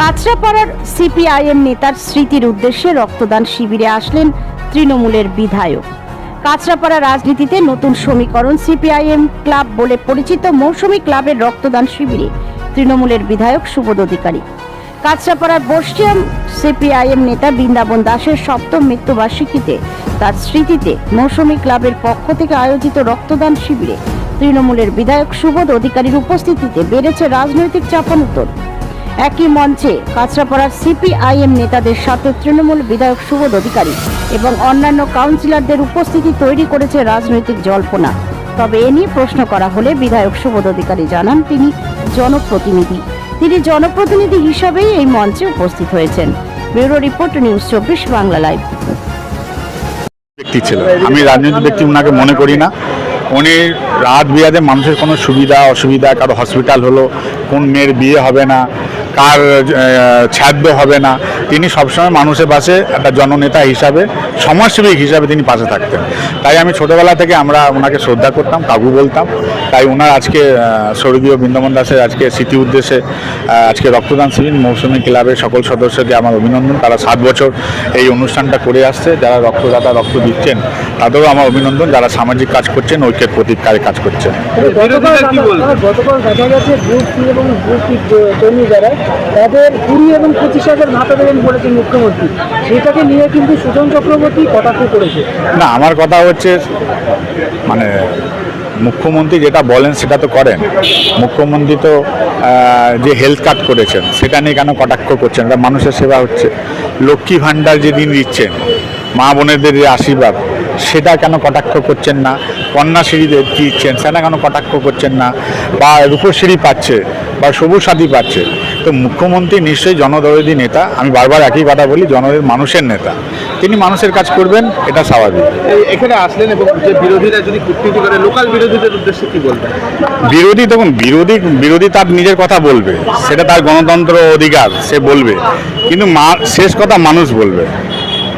কাঁচরাপাড়ার CPIM নেতার স্মৃতির উদ্দেশ্যে রক্তদান শিবিরে আসলেন তৃণমূলের বিধায়ক। কাঁচরাপাড়া রাজনীতিতে নতুন সমীকরণ সিপিআইএম ক্লাব বলে পরিচিত মৌসুমী ক্লাবের রক্তদান শিবিরে তৃণমূলের বিধায়ক সুবোধ অধিকারী। কাঁচরাপাড়ার বর্ষিয়াম সিপিআইএম নেতা বৃন্দাবন দাসের সপ্তম মৃত্যুবার্ষিকীতে তার স্মৃতিতে মৌসুমী ক্লাবের পক্ষ থেকে আয়োজিত রক্তদান শিবিরে তৃণমূলের বিধায়ক সুবোধ অধিকারীর উপস্থিতিতে বেড়েছে রাজনৈতিক চাপানুতর। একই মঞ্চে কাঁচরাপাড়ার সিপিআইএম নেতাদের সাথে তৃণমূল বিধায়ক সুবোধ অধিকারী এবং অন্যান্য কাউন্সিলরদের উপস্থিতি তৈরি করেছে রাজনৈতিক জল্পনা। তবে এ নিয়ে প্রশ্ন করা হলে বিধায়ক সুবোধ অধিকারী জানান, তিনি জনপ্রতিনিধি। তিনি জনপ্রতিনিধি হিসাবেই এই মঞ্চে উপস্থিত হয়েছেন। ব্যুরো রিপোর্ট, নিউজ চব্বিশ বাংলা লাইভ। আমি রাজনৈতিক ব্যক্তি ওনাকে মনে করি না। উনি রাত বিরাতে মানুষের কোনো সুবিধা, অসুবিধা, কারও হসপিটাল হলো, কোন মেয়ের বিয়ে হবে না কার ছাদ্য হবে না। তিনি সবসময় মানুষের পাশে একটা জননেতা হিসাবে সমাজসেবী হিসাবে তিনি পাশে থাকতেন। তাই আমি ছোটোবেলা থেকে আমরা ওনাকে শ্রদ্ধা করতাম কাকু বলতাম। তাই ওনার আজকে স্বর্গীয় বৃন্দাবন দাসের আজকে স্মৃতি উদ্দেশ্যে আজকে রক্তদান শিবির মৌসুমী ক্লাবের সকল সদস্যকে আমার অভিনন্দন। তারা সাত বছর এই অনুষ্ঠানটা করে আসছে। যারা রক্তদাতা রক্ত দিচ্ছেন তাদেরও আমার অভিনন্দন। যারা সামাজিক কাজ করছেন ঐক্যের প্রতিকারে কাজ করছেন। গতকাল দেখা গেছে গ্রুপ এবং যারা তাদের কুড়ি এবং পঁচিশ হাজার ভাতা দেবেন বলেছেন মুখ্যমন্ত্রী, সেটাকে নিয়ে কিন্তু সুজন চক্রবর্তী কটাক্ষ করেছে। না, আমার কথা হচ্ছে মানে মুখ্যমন্ত্রী যেটা বলেন সেটা তো করেন। মুখ্যমন্ত্রী তো যে হেলথ কার্ড করেছেন, সেটা নিয়ে কেন কটাক্ষ করছেন? এটা মানুষের সেবা হচ্ছে। লক্ষ্মী ভাণ্ডার যেদিন দিচ্ছেন, মা বোনেদের যে আশীর্বাদ সেটা কেন কটাক্ষ করছেন না? কন্যাশ্রী দিচ্ছেন সেটা কেন কটাক্ষ করছেন না? বা রূপশ্রী পাচ্ছে বা সবুজ সাথী পাচ্ছে। তো মুখ্যমন্ত্রী নিশ্চয়ই জনদরদী নেতা আমি বারবার একই কথা বলি জনদের মানুষের নেতা। তিনি মানুষের কাজ করবেন এটা স্বাভাবিক। এখানে আসলেন এবং যে বিরোধীরা যদি কূটনীতি করে লোকাল বিরোধীদের উদ্দেশ্যে কি বলবেন? বিরোধী তখন বিরোধী বিরোধী তার নিজের কথা বলবে। সেটা তার গণতন্ত্র অধিকার সে বলবে। কিন্তু মা শেষ কথা মানুষ বলবে।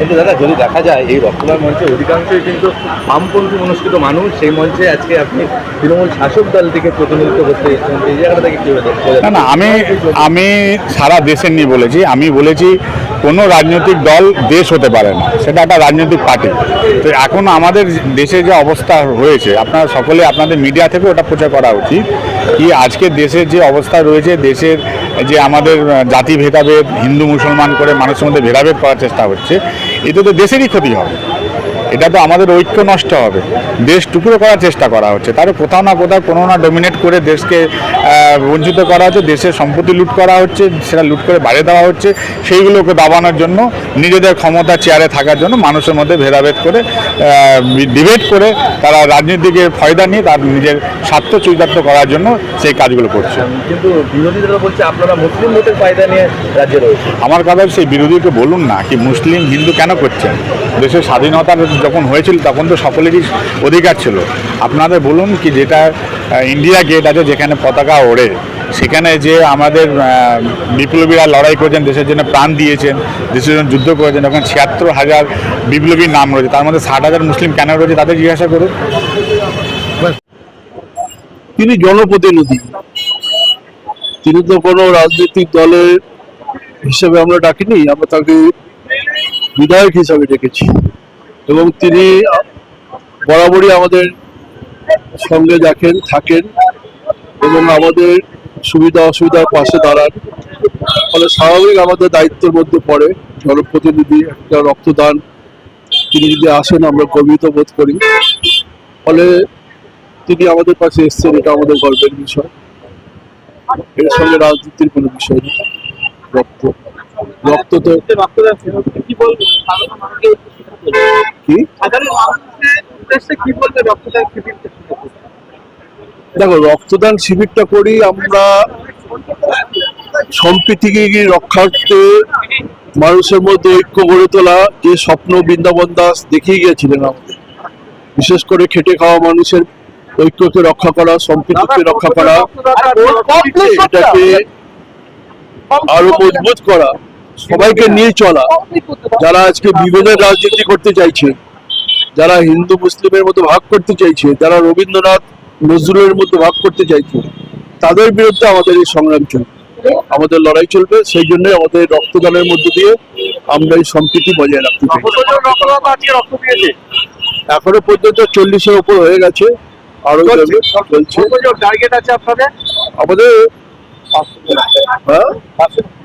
কিন্তু দাদা, যদি দেখা যায়, এই রক্তদান মঞ্চে অধিকাংশই কিন্তু বামপন্থী মনস্কৃত মানুষ। সেই মঞ্চে আজকে আপনি তৃণমূল শাসক দল থেকে প্রতিনিধিত্ব করতে এই জায়গাটা থেকে কীভাবে না না, আমি আমি সারা দেশের নিয়ে বলেছি। আমি বলেছি কোনো রাজনৈতিক দল, দেশ হতে পারে না। সেটা একটা রাজনৈতিক পার্টি। তো এখন আমাদের দেশে যে অবস্থা হয়েছে, আপনারা সকলে আপনাদের মিডিয়া থেকে ওটা প্রচার করা উচিত কি আজকে দেশের যে অবস্থা রয়েছে, দেশের যে আমাদের জাতি ভেদাভেদ, হিন্দু মুসলমান করে মানুষের মধ্যে ভেদাভেদ করার চেষ্টা হচ্ছে, এতে তো দেশেরই ক্ষতি হবে। এটা তো আমাদের ঐক্য নষ্ট হবে। দেশ টুকরো করার চেষ্টা করা হচ্ছে। তারও কোথাও না কোথাও কোনো না ডোমিনেট করে দেশকে বঞ্চিত করা হচ্ছে দেশের সম্পত্তি লুট করা হচ্ছে সেটা লুট করে বাইরে দেওয়া হচ্ছে। সেইগুলোকে দাবানোর জন্য নিজেদের ক্ষমতা চেয়ারে থাকার জন্য মানুষের মধ্যে ভেদাভেদ করে ডিবেট করে তারা রাজনীতিকে ফয়দা নিয়ে তার নিজের স্বার্থ চরিতার্থ করার জন্য সেই কাজগুলো করছে। কিন্তু বিরোধীরা বলছে আপনারা মুসলিম ভোটের ফায়দা নিয়ে রাজ্যে রয়েছে আমার কথা সেই বিরোধীকে বলুন না কি মুসলিম হিন্দু কেন করছেন? দেশের স্বাধীনতা যখন হয়েছিল তখন তো সকলেরই অধিকার ছিল। আপনাদের বলুন কি যেটা ইন্ডিয়া গেট আছে যেখানে পতাকা ওড়ে, সেখানে যে আমাদের বিপ্লবীরা লড়াই করেছেন, দেশের জন্য প্রাণ দিয়েছেন, দেশের জন্য যুদ্ধ করেছেন ওখানে ছিয়াত্তর হাজার বিপ্লবীর নাম রয়েছে। তার মধ্যে ষাট হাজার মুসলিম কেন রয়েছে তাদের জিজ্ঞাসা করুন। তিনি জনপ্রতিনিধি। তিনি তো কোনো রাজনৈতিক দলের হিসেবে আমরা ডাকিনি, আমরা তাকে বিধায়ক হিসাবে ডেকেছি। এবং তিনি বরাবরই আমাদের সঙ্গে দেখেন থাকেন এবং আমাদের সুবিধা অসুবিধার পাশে দাঁড়ান। ফলে স্বাভাবিক আমাদের দায়িত্বের মধ্যে পড়ে। জনপ্রতিনিধি একটা রক্তদান। তিনি যদি আসেন, আমরা গর্বিত বোধ করি। ফলে তিনি আমাদের পাশে এসছেন, এটা আমাদের গর্বের বিষয়। এর সঙ্গে রাজনীতির কোনো বিষয় নেই। রক্ত। রক্ত তো কি? দেখো রক্তদান শিবিরটা করি আমরা সম্প্রীতিকে রক্ষার্থে মানুষের মধ্যে ঐক্য গড়ে তোলা যে স্বপ্ন বৃন্দাবন দাস দেখিয়ে গিয়েছিলেন আমাদের। বিশেষ করে খেটে খাওয়া মানুষের ঐক্যকে রক্ষা করা সম্প্রীতিকে রক্ষা করা এটাকে আরও মজবুত করা। সবাইকে নিয়ে চলা। যারা আজকে বিভেদের রাজনীতি করতে চাইছে যারা হিন্দু মুসলিমের মতো ভাগ করতে চাইছে যারা রবীন্দ্রনাথ নজরুলের মতো ভাগ করতে চাইছে তাদের বিরুদ্ধে আমাদের এই সংগ্রাম চলবে। আমাদের লড়াই চলবে সেই জন্য আমাদের রক্তদানের মধ্য দিয়ে আমরা এই সম্প্রীতি বজায় রাখতে চাই। এখনও পর্যন্ত চল্লিশের উপর হয়ে গেছে আরও চলছে। আমাদের?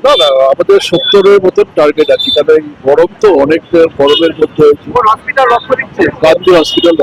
না না আমাদের সত্তরের মতন টার্গেট আছে। কারণ গরম তো অনেক গরমের মধ্যে হসপিটাল দিচ্ছে? গান্ধী হসপিটাল